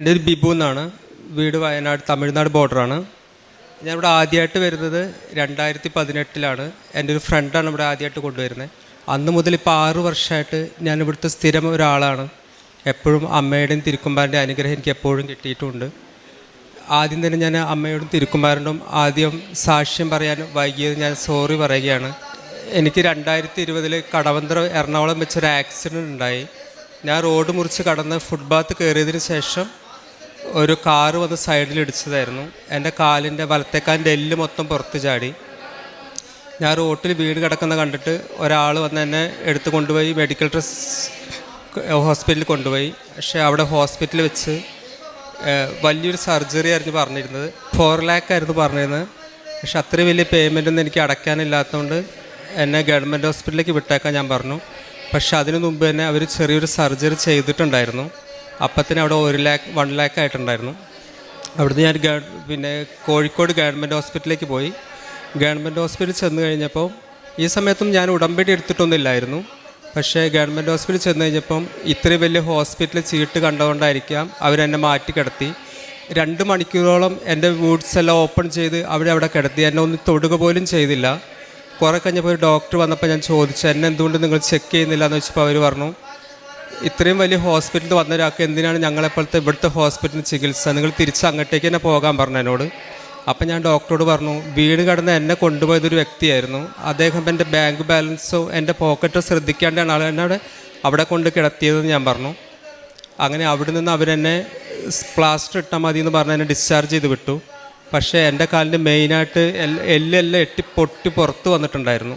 എന്റെ ഒരു ബിബു എന്നാണ്. വീട് വയനാട് തമിഴ്നാട് ബോർഡറാണ് ഞാൻ ഇവിടെ ആദ്യമായിട്ട് വരുന്നത് രണ്ടായിരത്തി പതിനെട്ടിലാണ് എന്റെ ഒരു ഫ്രണ്ടാണ് ഇവിടെ ആദ്യമായിട്ട് കൊണ്ടുവരുന്നത്. അന്ന് മുതൽ ഇപ്പോൾ ആറ് വർഷമായിട്ട് ഞാൻ ഇവിടുത്തെ സ്ഥിരം ഒരാളാണ്. എപ്പോഴും അമ്മയുടെയും തിരുക്കുമ്പാറിന്റെ അനുഗ്രഹം എനിക്ക് എപ്പോഴും കിട്ടിയിട്ടുണ്ട്. ആദ്യം തന്നെ ഞാൻ അമ്മയോടും തിരുക്കുമാരനോടും ആദ്യം സാക്ഷ്യം പറയാൻ വൈകിയത് ഞാൻ സോറി പറയുകയാണ്. എനിക്ക് രണ്ടായിരത്തി ഇരുപതിൽ കടവന്ത്ര എറണാകുളം വെച്ചൊരു ആക്സിഡന്റ് ഉണ്ടായി. ഞാൻ റോഡ് മുറിച്ച് കടന്ന് ഫുട്പാത്ത് കയറിയതിന് ശേഷം ഒരു കാറ് വന്ന് സൈഡിൽ ഇടിച്ചതായിരുന്നു. എന്റെ കാലിന്റെ വലത്തേക്കാലിന്റെ എല്ല് മൊത്തം പുറത്ത് ചാടി. ഞാൻ റോട്ടിൽ വീട് കിടക്കുന്ന കണ്ടിട്ട് ഒരാൾ വന്ന് എന്നെ എടുത്തു കൊണ്ടുപോയി മെഡിക്കൽ ട്രസ് ഹോസ്പിറ്റലിൽ കൊണ്ടുപോയി. പക്ഷേ അവിടെ ഹോസ്പിറ്റലിൽ വെച്ച് വലിയൊരു സർജറി ആയിരുന്നു പറഞ്ഞിരുന്നത്. ഫോർ ലാക്ക് ആയിരുന്നു പറഞ്ഞിരുന്നത്. പക്ഷെ അത്രയും വലിയ പേയ്മെന്റ് ഒന്നും എനിക്ക് അടയ്ക്കാനില്ലാത്തതുകൊണ്ട് എന്നെ ഗവൺമെന്റ് ഹോസ്പിറ്റലിലേക്ക് വിട്ടേക്കാൻ ഞാൻ പറഞ്ഞു. പക്ഷെ അതിനു മുമ്പ് തന്നെ അവർ ചെറിയൊരു സർജറി ചെയ്തിട്ടുണ്ടായിരുന്നു. അപ്പത്തിന് അവിടെ ഒരു ലാക്ക് വൺ ലാക്ക് ആയിട്ടുണ്ടായിരുന്നു. അവിടുന്ന് ഞാൻ പിന്നെ കോഴിക്കോട് ഗവൺമെന്റ് ഹോസ്പിറ്റലിലേക്ക് പോയി. ഗവൺമെന്റ് ഹോസ്പിറ്റലിൽ ചെന്ന് കഴിഞ്ഞപ്പോൾ ഈ സമയത്തും ഞാൻ ഉടമ്പടി എടുത്തിട്ടൊന്നുമില്ലായിരുന്നു. പക്ഷേ ഗവൺമെന്റ് ഹോസ്പിറ്റലിൽ ചെന്ന് കഴിഞ്ഞപ്പം ഇത്രയും വലിയ ഹോസ്പിറ്റലിൽ ചീട്ട് കണ്ടുകൊണ്ടായിരിക്കാം അവരെന്നെ മാറ്റി കിടത്തി. രണ്ട് മണിക്കൂറോളം എന്റെ വൂഡ്സ് എല്ലാം ഓപ്പൺ ചെയ്ത് അവിടെ അവിടെ കിടത്തി. എന്നെ ഒന്ന് തൊടുക പോലും ചെയ്തില്ല. കുറേ കഴിഞ്ഞപ്പോൾ ഒരു ഡോക്ടർ വന്നപ്പോൾ ഞാൻ ചോദിച്ചു എന്നെ എന്തുകൊണ്ട് നിങ്ങൾ ചെക്ക് ചെയ്യുന്നില്ല എന്ന് വെച്ചപ്പോൾ അവർ പറഞ്ഞു ഇത്രയും വലിയ ഹോസ്പിറ്റലിൽ വന്ന ഒരാൾക്ക് എന്തിനാണ് ഞങ്ങളെപ്പോഴത്തെ ഇവിടുത്തെ ഹോസ്പിറ്റലിൽ ചികിത്സ? നിങ്ങൾ തിരിച്ച് അങ്ങോട്ടേക്ക് തന്നെ പോകാൻ പറഞ്ഞു എന്നോട്. അപ്പം ഞാൻ ഡോക്ടറോട് പറഞ്ഞു വീട് കടന്ന് എന്നെ കൊണ്ടുപോയതൊരു വ്യക്തിയായിരുന്നു. അദ്ദേഹം എന്റെ ബാങ്ക് ബാലൻസോ എന്റെ പോക്കറ്റോ ശ്രദ്ധിക്കാണ്ടാണ് ആൾ എന്നോട് അവിടെ കൊണ്ട് കിടത്തിയതെന്ന് ഞാൻ പറഞ്ഞു. അങ്ങനെ അവിടെ നിന്ന് അവരെന്നെ പ്ലാസ്റ്റർ ഇട്ടാൽ മതി എന്ന് പറഞ്ഞ് എന്നെ ഡിസ്ചാർജ് ചെയ്ത് വിട്ടു. പക്ഷേ എന്റെ കാലിന് മെയിനായിട്ട് എല്ലെല്ലാം എട്ടി പൊട്ടി പുറത്ത് വന്നിട്ടുണ്ടായിരുന്നു.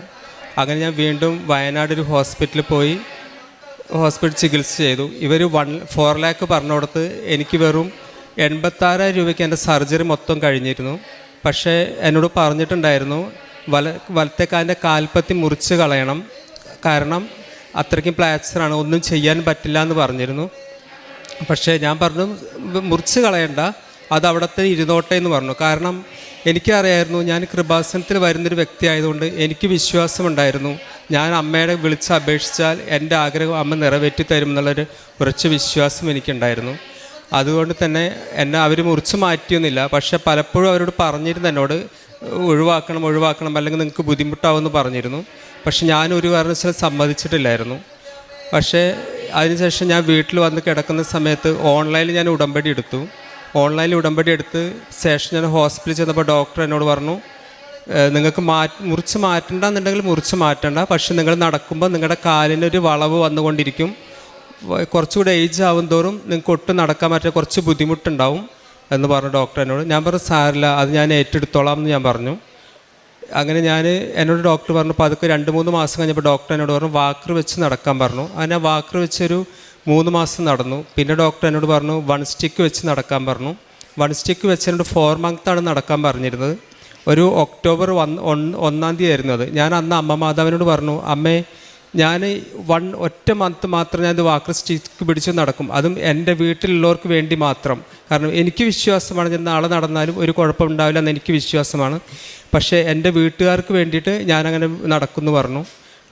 അങ്ങനെ ഞാൻ വീണ്ടും വയനാട് ഒരു ഹോസ്പിറ്റലിൽ പോയി. ഹോസ്പിറ്റൽ ചികിത്സ ചെയ്തു. ഇവർ വൺ ഫോർ ലാക്ക് പറഞ്ഞുകൊടുത്ത് എനിക്ക് വെറും എൺപത്താറായിരം രൂപയ്ക്ക് എന്റെ സർജറി മൊത്തം കഴിഞ്ഞിരുന്നു. പക്ഷേ എന്നോട് പറഞ്ഞിട്ടുണ്ടായിരുന്നു വല വലത്തേക്കാലിന്റെ കാൽപ്പത്തി മുറിച്ച് കളയണം. കാരണം അത്രയ്ക്കും പ്ലാസ്റ്ററാണ് ഒന്നും ചെയ്യാൻ പറ്റില്ല എന്ന് പറഞ്ഞിരുന്നു. പക്ഷേ ഞാൻ പറഞ്ഞു "വ- മുറിച്ച് കളയണ്ട അത് അവിടുത്തെ ഇരുന്നോട്ടെ എന്ന് പറഞ്ഞു. കാരണം എനിക്കറിയായിരുന്നു ഞാൻ കൃപാസനത്തിൽ വരുന്നൊരു വ്യക്തി ആയതുകൊണ്ട് എനിക്ക് വിശ്വാസമുണ്ടായിരുന്നു. ഞാൻ അമ്മയുടെ വിളിച്ച് അപേക്ഷിച്ചാൽ എന്റെ ആഗ്രഹം അമ്മ നിറവേറ്റി തരും ഉറച്ച വിശ്വാസം എനിക്കുണ്ടായിരുന്നു. അതുകൊണ്ട് തന്നെ എന്നെ അവർ മുറിച്ച് മാറ്റിയൊന്നുമില്ല. പക്ഷെ പലപ്പോഴും അവരോട് പറഞ്ഞിരുന്നു എന്നോട് ഒഴിവാക്കണം ഒഴിവാക്കണം അല്ലെങ്കിൽ നിങ്ങൾക്ക് ബുദ്ധിമുട്ടാവുമെന്ന് പറഞ്ഞിരുന്നു. പക്ഷെ ഞാൻ ഒരു കാരണവശാലും സമ്മതിച്ചിട്ടില്ലായിരുന്നു. പക്ഷേ അതിനുശേഷം ഞാൻ വീട്ടിൽ വന്ന് കിടക്കുന്ന സമയത്ത് ഓൺലൈനിൽ ഞാൻ ഉടമ്പടി എടുത്തു. ഓൺലൈനിൽ ഉടമ്പടി എടുത്ത് ശേഷം ഞാൻ ഹോസ്പിറ്റലിൽ ചെന്നപ്പോൾ ഡോക്ടർ എന്നോട് പറഞ്ഞു നിങ്ങൾക്ക് മാറ്റി മുറിച്ച് മാറ്റണ്ടെന്നുണ്ടെങ്കിൽ മുറിച്ച് മാറ്റണ്ട. പക്ഷെ നിങ്ങൾ നടക്കുമ്പോൾ നിങ്ങളുടെ കാലിനൊരു വളവ് വന്നുകൊണ്ടിരിക്കും. കുറച്ചുകൂടി ഏജ് ആവും തോറും നിങ്ങൾക്ക് ഒട്ടും നടക്കാൻ പറ്റിയ കുറച്ച് ബുദ്ധിമുട്ടുണ്ടാവും എന്ന് പറഞ്ഞു ഡോക്ടർ എന്നോട്. ഞാൻ പറഞ്ഞു സാറില്ല അത് ഞാൻ ഏറ്റെടുത്തോളാം എന്ന് ഞാൻ പറഞ്ഞു. അങ്ങനെ ഞാൻ എന്നോട് ഡോക്ടർ പറഞ്ഞു അപ്പോൾ അതൊക്കെ രണ്ട് മൂന്ന് മാസം കഴിഞ്ഞപ്പോൾ ഡോക്ടർ എന്നോട് പറഞ്ഞു വാക്കർ വെച്ച് നടക്കാൻ പറഞ്ഞു. അങ്ങനെ വാക്കർ വെച്ചൊരു മൂന്ന് മാസം നടന്നു. പിന്നെ ഡോക്ടർ എന്നോട് പറഞ്ഞു വൺ സ്റ്റിക്ക് വെച്ച് നടക്കാൻ പറഞ്ഞു. വൺ സ്റ്റിക്ക് വെച്ച് എന്നോട് ഫോർ മന്ത്താണ് നടക്കാൻ പറഞ്ഞിരുന്നത്. ഒരു ഒക്ടോബർ വൺ ഒന്നാം തീയതി ആയിരുന്നു അത്. ഞാൻ അന്ന് അമ്മ മാതാവിനോട് പറഞ്ഞു അമ്മേ ഞാൻ വൺ ഒറ്റ മന്ത് മാത്രം ഞാൻ ഇത് വാക്കർ സ്റ്റിക്ക് പിടിച്ച് നടക്കും. അതും എന്റെ വീട്ടിലുള്ളവർക്ക് വേണ്ടി മാത്രം. കാരണം എനിക്ക് വിശ്വാസമാണ് ഞാൻ നാളെ നടന്നാലും ഒരു കുഴപ്പമുണ്ടാവില്ല എന്ന് എനിക്ക് വിശ്വാസമാണ്. പക്ഷേ എന്റെ വീട്ടുകാർക്ക് വേണ്ടിയിട്ട് ഞാനങ്ങനെ നടക്കുമെന്ന് പറഞ്ഞു.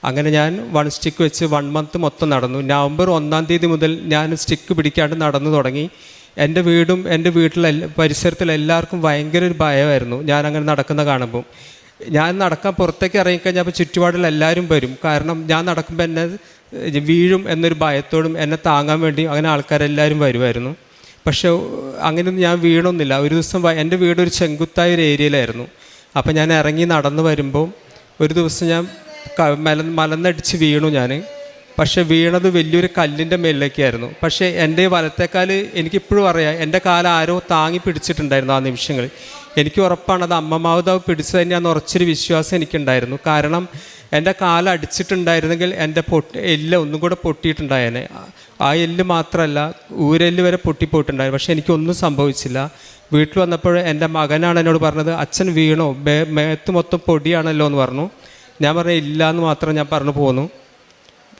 അങ്ങനെ ഞാൻ വൺ സ്റ്റിക്ക് വെച്ച് വൺ മന്ത് മൊത്തം നടന്നു. നവംബർ ഒന്നാം തീയതി മുതൽ ഞാൻ സ്റ്റിക്ക് പിടിക്കാണ്ട് നടന്നു തുടങ്ങി. എന്റെ വീടും എന്റെ വീട്ടിലെ പരിസരത്തിൽ എല്ലാവർക്കും ഭയങ്കര ഒരു ഭയമായിരുന്നു ഞാൻ അങ്ങനെ നടക്കുന്ന കാണുമ്പോൾ ഞാൻ നടക്കാൻ പുറത്തേക്ക് ഇറങ്ങിക്കഴിഞ്ഞപ്പോൾ ചുറ്റുപാടിൽ എല്ലാവരും വരും. കാരണം ഞാൻ നടക്കുമ്പോൾ എന്നെ വീഴും എന്നൊരു ഭയത്തോടും എന്നെ താങ്ങാൻ വേണ്ടി അങ്ങനെ ആൾക്കാരെല്ലാവരും വരുമായിരുന്നു പക്ഷേ അങ്ങനെയൊന്നും ഞാൻ വീണൊന്നുമില്ല. ഒരു ദിവസം എന്റെ വീടൊരു ചെങ്കുത്തായ ഒരു ഏരിയയിലായിരുന്നു. അപ്പോൾ ഞാൻ ഇറങ്ങി നടന്നു വരുമ്പോൾ ഒരു ദിവസം ഞാൻ മല മലന്നടിച്ച് വീണു ഞാൻ പക്ഷെ വീണത് വലിയൊരു കല്ലിന്റെ മേലിലേക്കായിരുന്നു പക്ഷേ എന്റെ വലത്തേക്കാൽ എനിക്കിപ്പോഴും അറിയാം എന്റെ കാലം ആരോ താങ്ങി പിടിച്ചിട്ടുണ്ടായിരുന്നു ആ നിമിഷങ്ങൾ. എനിക്ക് ഉറപ്പാണ് അത് അമ്മമാവതാവ് പിടിച്ചു തന്നെയാന്ന് ഉറച്ചൊരു വിശ്വാസം എനിക്കുണ്ടായിരുന്നു. കാരണം എന്റെ കാലം അടിച്ചിട്ടുണ്ടായിരുന്നെങ്കിൽ എന്റെ പൊട്ടി എല്ല് ഒന്നും കൂടെ പൊട്ടിയിട്ടുണ്ടായേനെ. ആ എല്ല് മാത്രമല്ല ഊരെല്ല് വരെ പൊട്ടിപ്പോയിട്ടുണ്ടായിരുന്നു. പക്ഷേ എനിക്കൊന്നും സംഭവിച്ചില്ല. വീട്ടിൽ വന്നപ്പോൾ എന്റെ മകനാണ് എന്നോട് പറഞ്ഞത് അച്ഛൻ വീണോ മേത്ത് മൊത്തം പൊടിയാണല്ലോ എന്ന് പറഞ്ഞു. ഞാൻ പറഞ്ഞ ഇല്ല എന്ന് മാത്രം ഞാൻ പറഞ്ഞു പോന്നു.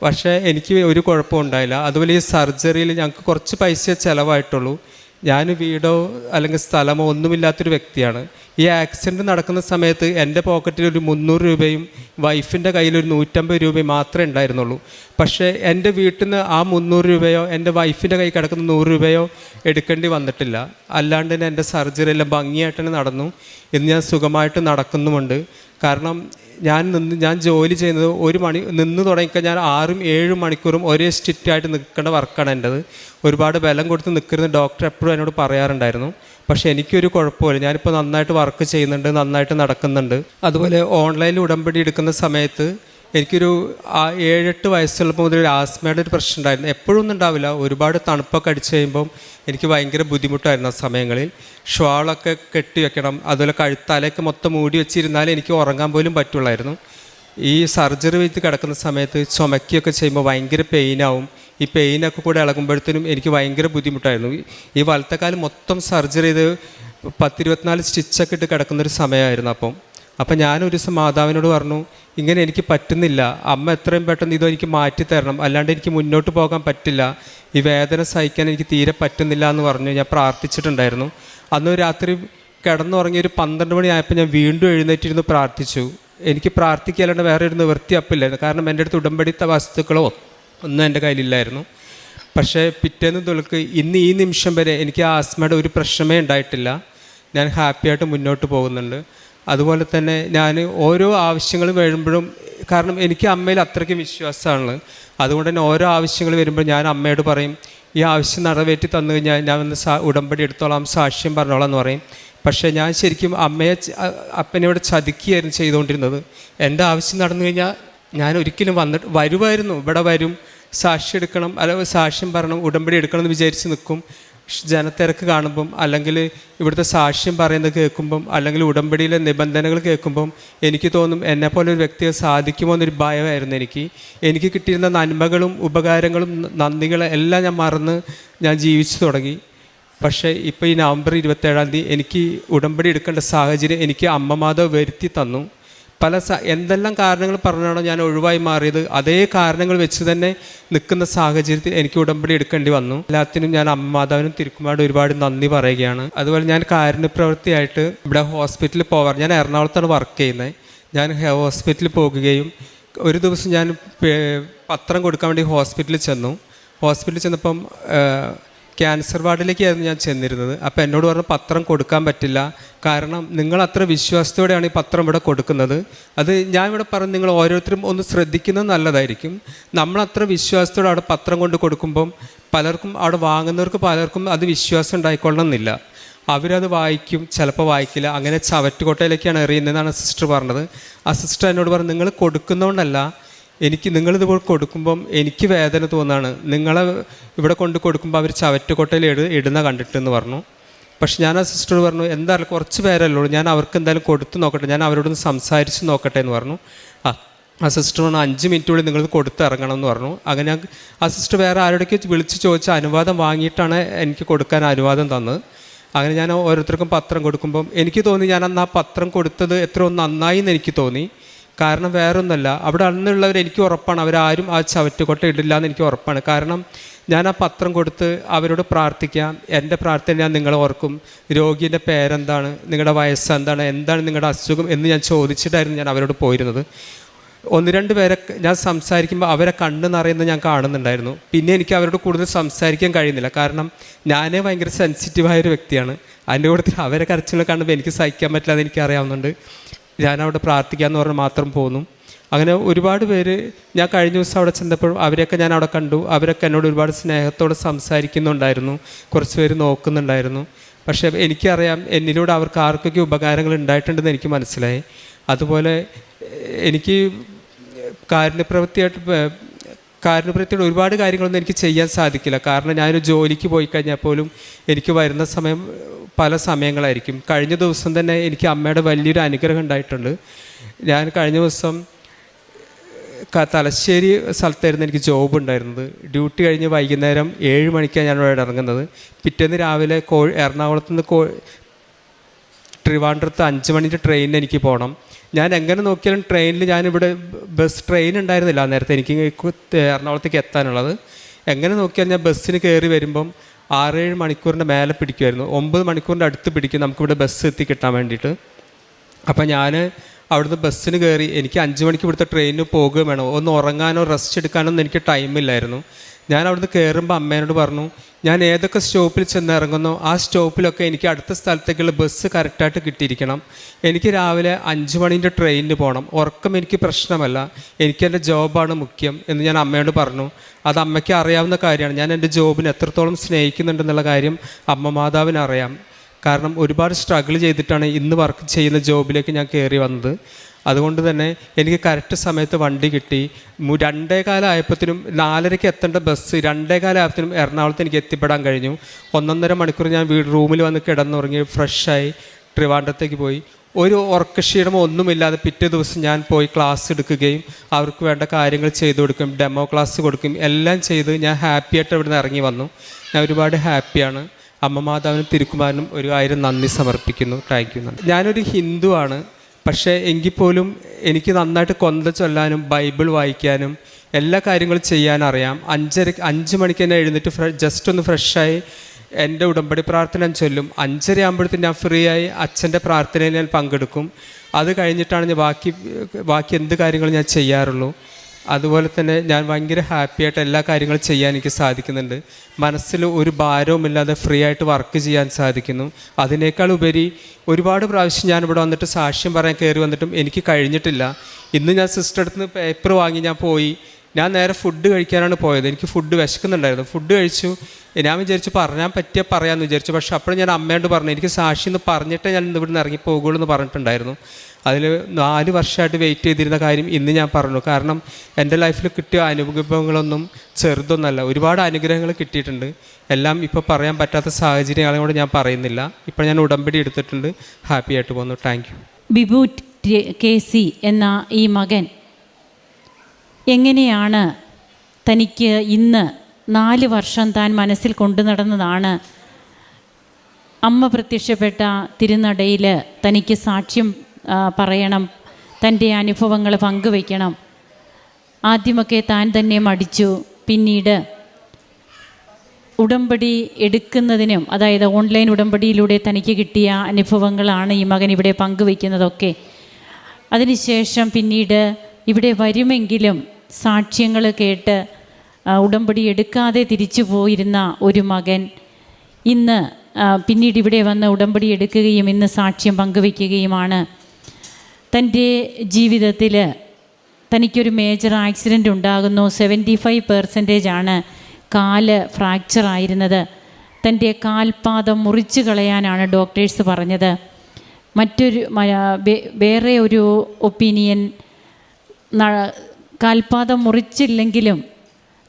പക്ഷേ എനിക്ക് ഒരു കുഴപ്പവും ഉണ്ടായില്ല. അതുപോലെ ഈ സർജറിയിൽ ഞങ്ങൾക്ക് കുറച്ച് പൈസ ചിലവായിട്ടുള്ളൂ. ഞാൻ വീടോ അല്ലെങ്കിൽ സ്ഥലമോ ഒന്നുമില്ലാത്തൊരു വ്യക്തിയാണ്. ഈ ആക്സിഡന്റ് നടക്കുന്ന സമയത്ത് എന്റെ പോക്കറ്റിൽ ഒരു മുന്നൂറ് രൂപയും വൈഫിന്റെ കയ്യിൽ ഒരു നൂറ്റമ്പത് രൂപയും മാത്രമേ ഉണ്ടായിരുന്നുള്ളൂ. പക്ഷേ എന്റെ വീട്ടിൽ നിന്ന് ആ മുന്നൂറ് രൂപയോ എന്റെ വൈഫിന്റെ കൈ കിടക്കുന്ന നൂറ് രൂപയോ എടുക്കേണ്ടി വന്നിട്ടില്ല. അല്ലാണ്ട് തന്നെ എന്റെ സർജറി എല്ലാം ഭംഗിയായിട്ട് തന്നെ നടന്നു. ഇന്ന് ഞാൻ സുഖമായിട്ട് നടക്കുന്നുമുണ്ട്. കാരണം ഞാൻ നിന്ന് ഞാൻ ജോലി ചെയ്യുന്നത് ഒരു മണി നിന്ന് തുടങ്ങിക്കാൻ ഞാൻ ആറും ഏഴും മണിക്കൂറും ഒരേ സ്റ്റിറ്റായിട്ട് നിൽക്കേണ്ട വർക്കാണ് എന്റെത്. ഒരുപാട് ബലം കൊടുത്ത് നിൽക്കുന്ന ഡോക്ടർ എപ്പോഴും എന്നോട് പറയാറുണ്ടായിരുന്നു. പക്ഷേ എനിക്കൊരു കുഴപ്പമില്ല. ഞാനിപ്പോൾ നന്നായിട്ട് വർക്ക് ചെയ്യുന്നുണ്ട് നന്നായിട്ട് നടക്കുന്നുണ്ട്. അതുപോലെ ഓൺലൈനിൽ ഉടമ്പടി എടുക്കുന്ന സമയത്ത് എനിക്കൊരു ഏഴെട്ട് വയസ്സുള്ളപ്പോൾ മുതൽ ഒരു ആസ്മയുടെ ഒരു പ്രശ്നം ഉണ്ടായിരുന്നു. എപ്പോഴും ഒന്നും ഉണ്ടാവില്ല. ഒരുപാട് തണുപ്പൊക്കെ അടിച്ചു കഴിയുമ്പം എനിക്ക് ഭയങ്കര ബുദ്ധിമുട്ടായിരുന്നു ആ സമയങ്ങളിൽ. ഷ്വാളൊക്കെ കെട്ടി വെക്കണം അതുപോലെ കഴുത്താലേക്ക് മൊത്തം മൂടി വെച്ചിരുന്നാൽ എനിക്ക് ഉറങ്ങാൻ പോലും പറ്റുള്ളായിരുന്നു. ഈ സർജറി വെച്ച് കിടക്കുന്ന സമയത്ത് ചുമക്കിയൊക്കെ ചെയ്യുമ്പോൾ ഭയങ്കര പെയിനാവും ഈ പെയിനൊക്കെ കൂടെ ഇളകുമ്പോഴത്തേനും എനിക്ക് ഭയങ്കര ബുദ്ധിമുട്ടായിരുന്നു. ഈ- ഈ വലത്തെ മൊത്തം സർജറി ചെയ്ത് പത്തിരുപത്തിനാല് സ്റ്റിച്ചൊക്കെ ഇട്ട് കിടക്കുന്നൊരു സമയമായിരുന്നു അപ്പം. അപ്പം ഞാനൊരു ദിവസം മാതാവിനോട് പറഞ്ഞു ഇങ്ങനെ എനിക്ക് പറ്റുന്നില്ല. അമ്മ എത്രയും പെട്ടെന്ന് ഇതോ എനിക്ക് മാറ്റി തരണം. അല്ലാണ്ട് എനിക്ക് മുന്നോട്ട് പോകാൻ പറ്റില്ല. ഈ വേദന സഹിക്കാൻ എനിക്ക് തീരെ പറ്റുന്നില്ല എന്ന് പറഞ്ഞു. ഞാൻ പ്രാർത്ഥിച്ചിട്ടുണ്ടായിരുന്നു. അന്ന് രാത്രി കിടന്നുറങ്ങി ഒരു പന്ത്രണ്ട് മണിയായപ്പോൾ ഞാൻ വീണ്ടും എഴുന്നേറ്റിരുന്നു പ്രാർത്ഥിച്ചു. എനിക്ക് പ്രാർത്ഥിക്കാനുള്ള വേറെ ഒരു നിവൃത്തി അപ്പില്ലായിരുന്നു കാരണം എന്റെ അടുത്ത് ഉടമ്പടിത്ത വസ്തുക്കളോ ഒന്നും എന്റെ കയ്യിലില്ലായിരുന്നു. പക്ഷേ പിറ്റേന്ന് തൊളുക്ക് ഇന്ന് ഈ നിമിഷം വരെ എനിക്ക് ആസ്മയുടെ ഒരു പ്രശ്നമേ ഉണ്ടായിട്ടില്ല. ഞാൻ ഹാപ്പിയായിട്ട് മുന്നോട്ട് പോകുന്നുണ്ട്. അതുപോലെ തന്നെ ഞാൻ ഓരോ ആവശ്യങ്ങൾ വരുമ്പോഴും കാരണം എനിക്ക് അമ്മയിൽ അത്രയ്ക്ക് വിശ്വാസമാണ് അതുകൊണ്ട് തന്നെ ഓരോ ആവശ്യങ്ങൾ വരുമ്പോൾ ഞാൻ അമ്മയോട് പറയും ഈ ആവശ്യം നിറവേറ്റി തന്നു കഴിഞ്ഞാൽ ഞാൻ ഒന്ന് സാ ഉടമ്പടി എടുത്തോളാം സാക്ഷ്യം പറഞ്ഞോളാം എന്ന് പറയും. പക്ഷേ ഞാൻ ശരിക്കും അമ്മയെ അപ്പനോട് ചതിക്കുകയായിരുന്നു ചെയ്തുകൊണ്ടിരുന്നത്. എന്റെ ആവശ്യം നടന്നു കഴിഞ്ഞാൽ ഞാൻ ഒരിക്കലും വന്നിട്ട് വരുമായിരുന്നു ഇവിടെ വരും സാക്ഷി എടുക്കണം അല്ല സാക്ഷ്യം പറയണം ഉടമ്പടി എടുക്കണം എന്ന് വിചാരിച്ച് നിൽക്കും. ജനത്തിരക്ക് കാണുമ്പം അല്ലെങ്കിൽ ഇവിടുത്തെ സാക്ഷ്യം പറയുന്നത് കേൾക്കുമ്പം അല്ലെങ്കിൽ ഉടമ്പടിയിലെ നിബന്ധനകൾ കേൾക്കുമ്പം എനിക്ക് തോന്നും എന്നെപ്പോലെ ഒരു വ്യക്തിയെ സാധിക്കുമോ എന്നൊരു ഭയമായിരുന്നു എനിക്ക്. എനിക്ക് കിട്ടിയിരുന്ന നന്മകളും ഉപകാരങ്ങളും നന്ദികളും എല്ലാം ഞാൻ മറന്ന് ഞാൻ ജീവിച്ചു തുടങ്ങി. പക്ഷേ ഇപ്പോൾ ഈ നവംബർ ഇരുപത്തേഴാം തീയതി എനിക്ക് ഉടമ്പടി എടുക്കേണ്ട സാഹചര്യം എനിക്ക് അമ്മ വരുത്തി തന്നു. പല എന്തെല്ലാം കാരണങ്ങൾ പറഞ്ഞാണോ ഞാൻ ഒഴിവായി മാറിയത് അതേ കാരണങ്ങൾ വെച്ച് തന്നെ നിൽക്കുന്ന സാഹചര്യത്തിൽ എനിക്ക് ഉടമ്പടി എടുക്കേണ്ടി വന്നു. എല്ലാത്തിനും ഞാൻ അമ്മ മാതാവിനും തിരുക്കുമാരുടെ ഒരുപാട് നന്ദി പറയുകയാണ്. അതുപോലെ ഞാൻ കാരുണ്യ പ്രവൃത്തിയായിട്ട് ഇവിടെ ഹോസ്പിറ്റലിൽ പോവാറ് ഞാൻ എറണാകുളത്താണ് വർക്ക് ചെയ്യുന്നത്. ഞാൻ ഹോസ്പിറ്റലിൽ പോകുകയും ഒരു ദിവസം ഞാൻ പത്രം കൊടുക്കാൻ വേണ്ടി ഹോസ്പിറ്റലിൽ ചെന്നു. ഹോസ്പിറ്റലിൽ ചെന്നപ്പം ക്യാൻസർ വാർഡിലേക്കായിരുന്നു ഞാൻ ചെന്നിരുന്നത്. അപ്പോൾ എന്നോട് പറഞ്ഞു പത്രം കൊടുക്കാൻ പറ്റില്ല. കാരണം നിങ്ങൾ അത്ര വിശ്വാസത്തോടെയാണ് ഈ പത്രം ഇവിടെ കൊടുക്കുന്നത്. അത് ഞാൻ ഇവിടെ പറഞ്ഞു നിങ്ങൾ ഓരോരുത്തരും ഒന്ന് ശ്രദ്ധിക്കുന്നത് നല്ലതായിരിക്കും. നമ്മൾ അത്ര വിശ്വാസത്തോടെ അവിടെ പത്രം കൊണ്ട് കൊടുക്കുമ്പം പലർക്കും അവിടെ വാങ്ങുന്നവർക്ക് പലർക്കും അത് വിശ്വാസം ഉണ്ടായിക്കൊള്ളണമെന്നില്ല. അവരത് വായിക്കും ചിലപ്പോൾ വായിക്കില്ല. അങ്ങനെ ചവറ്റുകൊട്ടയിലേക്കാണ് എറിയുന്നതെന്നാണ് സിസ്റ്റർ പറഞ്ഞത്. ആ സിസ്റ്റർ എന്നോട് പറഞ്ഞു നിങ്ങൾ കൊടുക്കുന്നതുകൊണ്ടല്ല എനിക്ക് നിങ്ങളിതുപോലെ കൊടുക്കുമ്പം എനിക്ക് വേദന തോന്നാണ്. നിങ്ങളെ ഇവിടെ കൊണ്ട് കൊടുക്കുമ്പോൾ അവർ ചവറ്റുകൊട്ടയിൽ ഇട ഇടുന്ന കണ്ടിട്ടെന്ന് പറഞ്ഞു. പക്ഷെ ഞാൻ ആ സിസ്റ്റർ പറഞ്ഞു എന്തായാലും കുറച്ച് പേരല്ലേ ഞാൻ അവർക്ക് എന്തായാലും കൊടുത്തു നോക്കട്ടെ. ഞാൻ അവരോടൊന്ന് സംസാരിച്ച് നോക്കട്ടെ എന്ന് പറഞ്ഞു. ആ ആ സിസ്റ്റർ പറഞ്ഞു അഞ്ച് മിനിറ്റുള്ളിൽ നിങ്ങൾ കൊടുത്ത് ഇറങ്ങണം എന്ന് പറഞ്ഞു. അങ്ങനെ ആ സിസ്റ്റർ വേറെ ആരോടൊക്കെ വിളിച്ച് ചോദിച്ച അനുവാദം വാങ്ങിയിട്ടാണ് എനിക്ക് കൊടുക്കാൻ അനുവാദം തന്നത്. അങ്ങനെ ഞാൻ ഓരോരുത്തർക്കും പത്രം കൊടുക്കുമ്പം എനിക്ക് തോന്നി ഞാൻ അന്ന് ആ പത്രം കൊടുത്തത് എത്രയോ നന്നായി എന്ന് എനിക്ക് തോന്നി. കാരണം വേറൊന്നല്ല. അവിടെ അന്നുള്ളവർ എനിക്ക് ഉറപ്പാണ്. അവരാരും ആ ചവറ്റുകൊട്ട ഇടില്ല എന്ന് എനിക്ക് ഉറപ്പാണ്. കാരണം ഞാൻ ആ പത്രം കൊടുത്ത് അവരോട് പ്രാർത്ഥിക്കാം എന്റെ പ്രാർത്ഥന ഞാൻ നിങ്ങളെ ഓർക്കും. രോഗിന്റെ പേരെന്താണ്? നിങ്ങളുടെ വയസ്സ് എന്താണ്? എന്താണ് നിങ്ങളുടെ അസുഖം എന്ന് ഞാൻ ചോദിച്ചിട്ടായിരുന്നു ഞാൻ അവരോട് പോയിരുന്നത്. ഒന്ന് രണ്ട് പേരെ ഞാൻ സംസാരിക്കുമ്പോൾ അവരെ കണ്ണ് നിറയുന്നത് ഞാൻ കാണുന്നുണ്ടായിരുന്നു. പിന്നെ എനിക്ക് അവരോട് കൂടുതൽ സംസാരിക്കാൻ കഴിയുന്നില്ല. കാരണം ഞാനേ ഭയങ്കര സെൻസിറ്റീവായ ഒരു വ്യക്തിയാണ്. അതിന്റെ കൂട്ടത്തിൽ അവരെ കരച്ചിലൊക്കെ കാണുമ്പോൾ എനിക്ക് സഹിക്കാൻ പറ്റില്ല എന്ന് എനിക്ക് അറിയാവുന്നുണ്ട് ഞാൻ അവിടെ പ്രാർത്ഥിക്കാമെന്ന് പറഞ്ഞ് മാത്രം പോന്നു. അങ്ങനെ ഒരുപാട് പേര് ഞാൻ കഴിഞ്ഞ ദിവസം അവിടെ ചെന്നപ്പോൾ അവരെയൊക്കെ ഞാൻ അവിടെ കണ്ടു. അവരൊക്കെ എന്നോട് ഒരുപാട് സ്നേഹത്തോടെ സംസാരിക്കുന്നുണ്ടായിരുന്നു. കുറച്ച് പേര് നോക്കുന്നുണ്ടായിരുന്നു. പക്ഷേ എനിക്കറിയാം എന്നിലൂടെ അവർക്ക് ആർക്കൊക്കെ ഉപകാരങ്ങൾ ഉണ്ടായിട്ടുണ്ടെന്ന് എനിക്ക് മനസ്സിലായി. അതുപോലെ എനിക്ക് കാരുണ്യപ്രവൃത്തിയായിട്ട് കാരുണ്യപ്രവൃത്തിയുടെ ഒരുപാട് കാര്യങ്ങളൊന്നും എനിക്ക് ചെയ്യാൻ സാധിക്കില്ല. കാരണം ഞാനൊരു ജോലിക്ക് പോയി കഴിഞ്ഞാൽ പോലും എനിക്ക് വരുന്ന സമയം പല സമയങ്ങളായിരിക്കും. കഴിഞ്ഞ ദിവസം തന്നെ എനിക്ക് അമ്മയുടെ വലിയൊരു അനുഗ്രഹം ഉണ്ടായിട്ടുണ്ട്. ഞാൻ കഴിഞ്ഞ ദിവസം തലശ്ശേരി സ്ഥലത്തായിരുന്നു എനിക്ക് ജോബ് ഉണ്ടായിരുന്നത്. ഡ്യൂട്ടി കഴിഞ്ഞ് വൈകുന്നേരം ഏഴ് മണിക്കാണ് ഞാൻ ഇവിടെ ഇറങ്ങുന്നത്. പിറ്റേന്ന് രാവിലെ കോ എറണാകുളത്ത് നിന്ന് കോ ട്രിവാൻഡ്രത്ത് അഞ്ച് മണിന്റെ ട്രെയിനിന് എനിക്ക് പോകണം. ഞാൻ എങ്ങനെ നോക്കിയാലും ട്രെയിനിൽ ഞാനിവിടെ ബസ് ട്രെയിൻ ഉണ്ടായിരുന്നില്ല നേരത്തെ എനിക്ക് എറണാകുളത്തേക്ക് എത്താനുള്ളത്. എങ്ങനെ നോക്കിയാൽ ഞാൻ ബസ്സിന് കയറി വരുമ്പം ആറേഴ് മണിക്കൂറിന്റെ മേലെ പിടിക്കുമായിരുന്നു. ഒമ്പത് മണിക്കൂറിന്റെ അടുത്ത് പിടിക്കും. നമുക്കിവിടെ ബസ് എത്തി കിട്ടാൻ വേണ്ടിയിട്ട്. അപ്പം ഞാൻ അവിടുന്ന് ബസ്സിന് കയറി എനിക്ക് അഞ്ച് മണിക്ക് ഇവിടുത്തെ ട്രെയിനിന് പോകുകയും വേണം. ഒന്ന് ഉറങ്ങാനോ റെസ്റ്റ് എടുക്കാനോ ഒന്നും എനിക്ക് ടൈമില്ലായിരുന്നു ഞാൻ അവിടുന്ന് കയറുമ്പോൾ അമ്മേനോട് പറഞ്ഞു ഞാൻ ഏതൊക്കെ സ്റ്റോപ്പിൽ ചെന്ന് ഇറങ്ങുന്നു ആ സ്റ്റോപ്പിലൊക്കെ എനിക്ക് അടുത്ത സ്ഥലത്തേക്കുള്ള ബസ് കറക്റ്റായിട്ട് കിട്ടിയിരിക്കണം. എനിക്ക് രാവിലെ അഞ്ച് മണീന്റെ ട്രെയിനിന് പോകണം ഉറക്കം എനിക്ക് പ്രശ്നമല്ല. എനിക്ക് എന്റെ ജോബാണ് മുഖ്യം എന്ന് ഞാൻ അമ്മയോട് പറഞ്ഞു. അത് അമ്മയ്ക്ക് അറിയാവുന്ന കാര്യമാണ്. ഞാൻ എന്റെ ജോബിനെ എത്രത്തോളം സ്നേഹിക്കുന്നുണ്ടെന്നുള്ള കാര്യം അമ്മ മാതാവിന് അറിയാം. കാരണം ഒരുപാട് സ്ട്രഗിൾ ചെയ്തിട്ടാണ് ഇന്ന് വർക്ക് ചെയ്യുന്ന ജോബിലേക്ക് ഞാൻ കയറി വന്നത്. അതുകൊണ്ട് തന്നെ എനിക്ക് കറക്റ്റ് സമയത്ത് വണ്ടി കിട്ടി. രണ്ടേ കാലമായപ്പോഴത്തേനും നാലരയ്ക്ക് എത്തേണ്ട ബസ് രണ്ടേ കാലമായപ്പോഴത്തേനും എറണാകുളത്ത് എനിക്ക് എത്തിപ്പെടാൻ കഴിഞ്ഞു. ഒന്നൊന്നര മണിക്കൂർ ഞാൻ വീട് റൂമിൽ വന്ന് കിടന്നുറങ്ങി ഫ്രഷായി ട്രിവാൻഡ്രത്തേക്ക് പോയി. ഒരു ഉറക്കക്ഷീണമോ ഒന്നുമില്ലാതെ പിറ്റേ ദിവസം ഞാൻ പോയി ക്ലാസ് എടുക്കുകയും അവർക്ക് വേണ്ട കാര്യങ്ങൾ ചെയ്തു കൊടുക്കും ഡെമോ ക്ലാസ് കൊടുക്കും എല്ലാം ചെയ്ത് ഞാൻ ഹാപ്പിയായിട്ട് നിന്ന് ഇറങ്ങി വന്നു. ഞാൻ ഒരുപാട് ഹാപ്പിയാണ് അമ്മമാതാവിനും തിരുക്കുമാരനും ഒരു ആയിരം നന്ദി സമർപ്പിക്കുന്നു. താങ്ക് യു ഞാനൊരു ഹിന്ദുവാണ്. പക്ഷേ എങ്കിൽ പോലും എനിക്ക് നന്നായിട്ട് കൊന്ത ചൊല്ലാനും ബൈബിൾ വായിക്കാനും എല്ലാ കാര്യങ്ങളും ചെയ്യാൻ അറിയാം. അഞ്ചര അഞ്ച് മണിക്ക് തന്നെ എഴുന്നേറ്റ് ഫ്ര ജസ്റ്റ് ഒന്ന് ഫ്രഷായി എന്റെ ഉടമ്പടി പ്രാർത്ഥന ചൊല്ലും. അഞ്ചര ആകുമ്പോഴത്തേന് ഞാൻ ഫ്രീ ആയി അച്ഛന്റെ പ്രാർത്ഥനയിൽ ഞാൻ പങ്കെടുക്കും. അത് കഴിഞ്ഞിട്ടാണ് ഞാൻ ബാക്കി ബാക്കി എന്ത് കാര്യങ്ങളും ഞാൻ ചെയ്യാറുള്ളൂ. അതുപോലെ തന്നെ ഞാൻ ഭയങ്കര ഹാപ്പി ആയിട്ട് എല്ലാ കാര്യങ്ങളും ചെയ്യാൻ എനിക്ക് സാധിക്കുന്നുണ്ട്. മനസ്സിൽ ഒരു ഭാരവുമില്ലാതെ ഫ്രീ ആയിട്ട് വർക്ക് ചെയ്യാൻ സാധിക്കുന്നു. അതിനേക്കാൾ ഉപരി ഒരുപാട് പ്രാവശ്യം ഞാൻ ഇവിടെ വന്നിട്ട് സാക്ഷ്യം പറയാൻ കയറി വന്നിട്ടും എനിക്ക് കഴിഞ്ഞിട്ടില്ല. ഇന്ന് ഞാൻ സിസ്റ്റർ അടുത്ത് നിന്ന് പേപ്പർ വാങ്ങി ഞാൻ പോയി. ഞാൻ നേരെ ഫുഡ് കഴിക്കാനാണ് പോയത്. എനിക്ക് ഫുഡ് വിശക്കുന്നുണ്ടായിരുന്നു. ഫുഡ് കഴിച്ചു. ഞാൻ വിചാരിച്ചു പറഞ്ഞാൽ പറ്റിയ പറയാമെന്ന് വിചാരിച്ചു. പക്ഷേ അപ്പോഴും ഞാൻ അമ്മയോട് പറഞ്ഞു എനിക്ക് സാക്ഷി എന്ന് പറഞ്ഞിട്ടേ ഞാൻ ഇന്ന് ഇവിടുന്ന് ഇറങ്ങി പോകുള്ളൂ എന്ന് പറഞ്ഞിട്ടുണ്ടായിരുന്നു. അതിൽ നാല് വർഷമായിട്ട് വെയിറ്റ് ചെയ്തിരുന്ന കാര്യം ഇന്ന് ഞാൻ പറഞ്ഞു. കാരണം എന്റെ ലൈഫിൽ കിട്ടിയ അനുഭവങ്ങളൊന്നും ചെറുതൊന്നല്ല. ഒരുപാട് അനുഗ്രഹങ്ങൾ കിട്ടിയിട്ടുണ്ട്. എല്ലാം ഇപ്പോൾ പറയാൻ പറ്റാത്ത സാഹചര്യങ്ങളെ കൊണ്ട് ഞാൻ പറയുന്നില്ല. ഇപ്പോൾ ഞാൻ ഉടമ്പടി എടുത്തിട്ടുണ്ട്. ഹാപ്പി ആയിട്ട് പോന്നു. Thank you Bibu K C എന്ന ഈ മകൻ എങ്ങനെയാണ് തനിക്ക് ഇന്ന് നാല് വർഷം താൻ മനസ്സിൽ കൊണ്ടു നടന്നതാണ്? അമ്മ പ്രത്യക്ഷപ്പെട്ട തിരുനടയിൽ തനിക്ക് സാക്ഷ്യം പറയണം. തന്റെ അനുഭവങ്ങൾ പങ്കുവയ്ക്കണം. ആദ്യമൊക്കെ താൻ തന്നെ മടിച്ചു. പിന്നീട് ഉടമ്പടി എടുക്കുന്നതിനും അതായത് ഓൺലൈൻ ഉടമ്പടിയിലൂടെ തനിക്ക് കിട്ടിയ അനുഭവങ്ങളാണ് ഈ മകൻ ഇവിടെ പങ്കുവയ്ക്കുന്നതൊക്കെ. അതിനുശേഷം പിന്നീട് ഇവിടെ വരുമെങ്കിലും സാക്ഷ്യങ്ങൾ കേട്ട് ഉടമ്പടി എടുക്കാതെ തിരിച്ചു പോയിരുന്ന ഒരു മകൻ ഇന്ന് പിന്നീട് ഇവിടെ വന്ന് ഉടമ്പടി എടുക്കുകയും ഇന്ന് സാക്ഷ്യം പങ്കുവയ്ക്കുകയുമാണ്. തന്റെ ജീവിതത്തിൽ തനിക്കൊരു മേജർ ആക്സിഡന്റ് ഉണ്ടാകുന്നു. സെവന്റി ഫൈവ് പെർസെന്റേജ് ആണ് കാൽ ഫ്രാക്ചർ ആയിരുന്നത്. തന്റെ കാൽപാദം മുറിച്ചു കളയാനാണ് ഡോക്ടേഴ്സ് പറഞ്ഞത്. മറ്റൊരു വേറെ ഒരു ഒപ്പീനിയൻ കാൽപാദം മുറിച്ചില്ലെങ്കിലും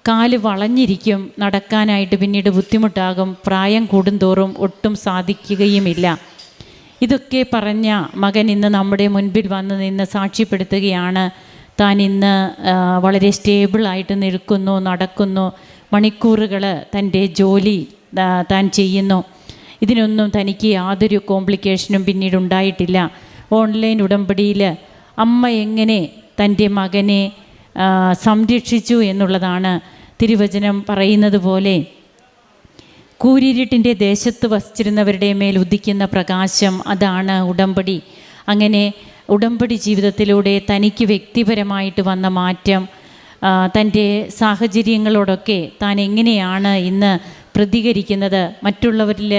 കാൽ വളഞ്ഞിരിക്കും. നടക്കാനായിട്ട് പിന്നീട് ബുദ്ധിമുട്ടാകും. പ്രായം കൂടുന്തോറും ഒട്ടും സാധിക്കുകയുമില്ല. ഇതൊക്കെ പറഞ്ഞ മകൻ ഇന്ന് നമ്മുടെ മുൻപിൽ വന്ന് നിന്ന് സാക്ഷ്യപ്പെടുത്തുകയാണ്. താൻ ഇന്ന് വളരെ സ്റ്റേബിളായിട്ട് നിൽക്കുന്നു നടക്കുന്നു. മണിക്കൂറുകൾ തന്റെ ജോലി താൻ ചെയ്യുന്നു. ഇതിനൊന്നും തനിക്ക് യാതൊരു കോംപ്ലിക്കേഷനും പിന്നീട് ഉണ്ടായിട്ടില്ല. ഓൺലൈൻ ഉടമ്പടിയിൽ അമ്മ എങ്ങനെ തന്റെ മകനെ സംരക്ഷിച്ചു എന്നുള്ളതാണ് തിരുവചനം പറയുന്നത് പോലെ കൂരിരുട്ടിന്റെ ദേശത്ത് വസിച്ചിരുന്നവരുടെ മേൽ ഉദിക്കുന്ന പ്രകാശം അതാണ് ഉടമ്പടി. അങ്ങനെ ഉടമ്പടി ജീവിതത്തിലൂടെ തനിക്ക് വ്യക്തിപരമായിട്ട് വന്ന മാറ്റം തന്റെ സാഹചര്യങ്ങളോടൊക്കെ താൻ എങ്ങനെയാണ് ഇന്ന് പ്രതികരിക്കുന്നത് മറ്റുള്ളവരിൽ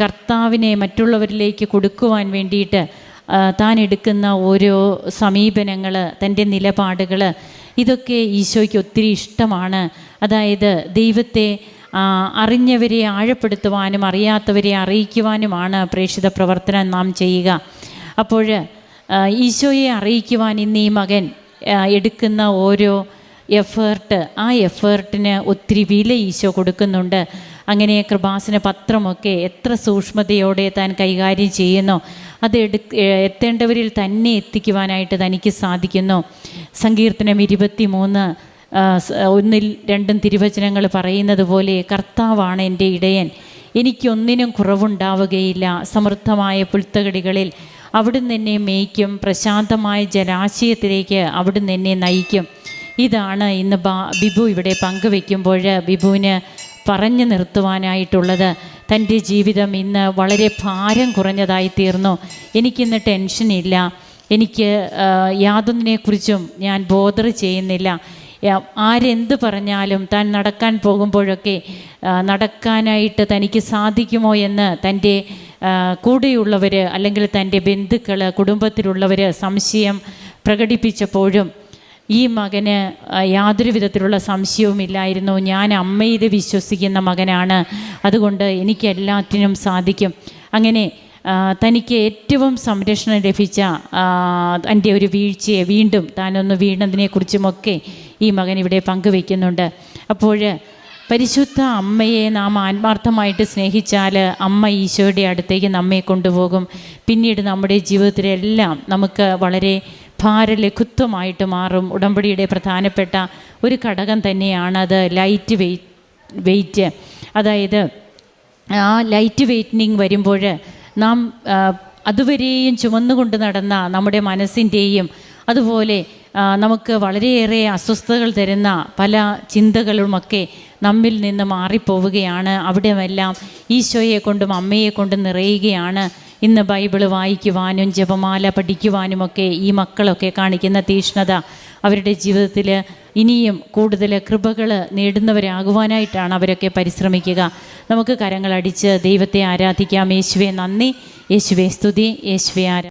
കർത്താവിനെ മറ്റുള്ളവരിലേക്ക് കൊടുക്കുവാൻ വേണ്ടിയിട്ട് താൻ എടുക്കുന്ന ഓരോ സമീപനങ്ങൾ തന്റെ നിലപാടുകൾ ഇതൊക്കെ ഈശോയ്ക്ക് ഒത്തിരി ഇഷ്ടമാണ്. അതായത് ദൈവത്തെ അറിഞ്ഞവരെ ആഴപ്പെടുത്തുവാനും അറിയാത്തവരെ അറിയിക്കുവാനുമാണ് പ്രേക്ഷിത പ്രവർത്തനം നാം ചെയ്യുക. അപ്പോൾ ഈശോയെ അറിയിക്കുവാൻ ഇന്ന് ഈ മകൻ എടുക്കുന്ന ഓരോ എഫേർട്ട് ആ എഫേർട്ടിന് ഒത്തിരി വില ഈശോ കൊടുക്കുന്നുണ്ട്. അങ്ങനെ കൃപാസന പത്രമൊക്കെ എത്ര സൂക്ഷ്മതയോടെ താൻ കൈകാര്യം ചെയ്യുന്നു. അത് എടു എത്തേണ്ടവരിൽ തന്നെ എത്തിക്കുവാനായിട്ട് തനിക്ക് സാധിക്കുന്നു. സങ്കീർത്തനം ഇരുപത്തി മൂന്ന് ഒന്നിൽ രണ്ടും തിരുവചനങ്ങൾ പറയുന്നത് പോലെ കർത്താവാണ് എന്റെ ഇടയൻ. എനിക്കൊന്നിനും കുറവുണ്ടാവുകയില്ല. സമൃദ്ധമായ പുൽത്തകടികളിൽ അവിടുന്ന് എന്നെ മേയ്ക്കും. പ്രശാന്തമായ ജലാശയത്തിലേക്ക് അവിടുന്ന് എന്നെ നയിക്കും. ഇതാണ് ഇന്ന് ബിബു ഇവിടെ പങ്കുവെക്കുമ്പോൾ ബിബുവിന് പറഞ്ഞു നിർത്തുവാനായിട്ടുള്ളത്. തന്റെ ജീവിതം ഇന്ന് വളരെ ഭാരം കുറഞ്ഞതായി തീർന്നു. എനിക്കിന്ന് ടെൻഷനില്ല. എനിക്ക് യാതൊന്നിനെക്കുറിച്ചും ഞാൻ ബോധർ ചെയ്യുന്നില്ല. ആരെന്ത് പറഞ്ഞാലും താൻ നടക്കാൻ പോകുമ്പോഴൊക്കെ നടക്കാനായിട്ട് തനിക്ക് സാധിക്കുമോ എന്ന് തന്റെ കൂടെയുള്ളവർ അല്ലെങ്കിൽ തന്റെ ബന്ധുക്കൾ കുടുംബത്തിലുള്ളവർ സംശയം പ്രകടിപ്പിച്ചപ്പോഴും ഈ മകന് യാതൊരു വിധത്തിലുള്ള സംശയവുമില്ലായിരുന്നു ഞാൻ അമ്മയിൽ വിശ്വസിക്കുന്ന മകനാണ്. അതുകൊണ്ട് എനിക്ക് എല്ലാറ്റിനും സാധിക്കും. അങ്ങനെ തനിക്ക് ഏറ്റവും സംരക്ഷണം ലഭിച്ച തന്റെ ഒരു വീഴ്ചയെ വീണ്ടും താനൊന്ന് വീണതിനെക്കുറിച്ചുമൊക്കെ ഈ മകൻ ഇവിടെ പങ്കുവെക്കുന്നുണ്ട് അപ്പോൾ പരിശുദ്ധ അമ്മയെ നാം ആത്മാർത്ഥമായിട്ട് സ്നേഹിച്ചാൽ അമ്മ ഈശോയുടെ അടുത്തേക്ക് നമ്മെ കൊണ്ടുപോകും. പിന്നീട് നമ്മുടെ ജീവിതത്തിലെല്ലാം നമുക്ക് വളരെ ഭാരലഘുത്വമായിട്ട് മാറും. ഉടമ്പടിയുടെ പ്രധാനപ്പെട്ട ഒരു ഘടകം തന്നെയാണ് അത് ലൈറ്റ് വെയിറ്റ് വെയ്റ്റ് അതായത് ആ ലൈറ്റ് വെയ്റ്റിനിങ് വരുമ്പോൾ നാം അതുവരെയും ചുമന്നുകൊണ്ട് നടന്ന നമ്മുടെ മനസ്സിന്റെയും അതുപോലെ നമുക്ക് വളരെയേറെ അസ്വസ്ഥതകൾ തരുന്ന പല ചിന്തകളുമൊക്കെ നമ്മിൽ നിന്ന് മാറിപ്പോവുകയാണ്. അവിടെയെല്ലാം ഈശോയെ കൊണ്ടും അമ്മയെ കൊണ്ടും നിറയുകയാണ്. ഇന്ന് ബൈബിൾ വായിക്കുവാനും ജപമാല പഠിക്കുവാനുമൊക്കെ ഈ മക്കളൊക്കെ കാണിക്കുന്ന തീഷ്ണത അവരുടെ ജീവിതത്തിൽ ഇനിയും കൂടുതൽ കൃപകൾ നേടുന്നവരാകുവാനായിട്ടാണ് അവരൊക്കെ പരിശ്രമിക്കുക. നമുക്ക് കരങ്ങളടിച്ച് ദൈവത്തെ ആരാധിക്കാം. യേശുവെ നന്ദി. യേശുവെ സ്തുതി. യേശുവെ ആരാ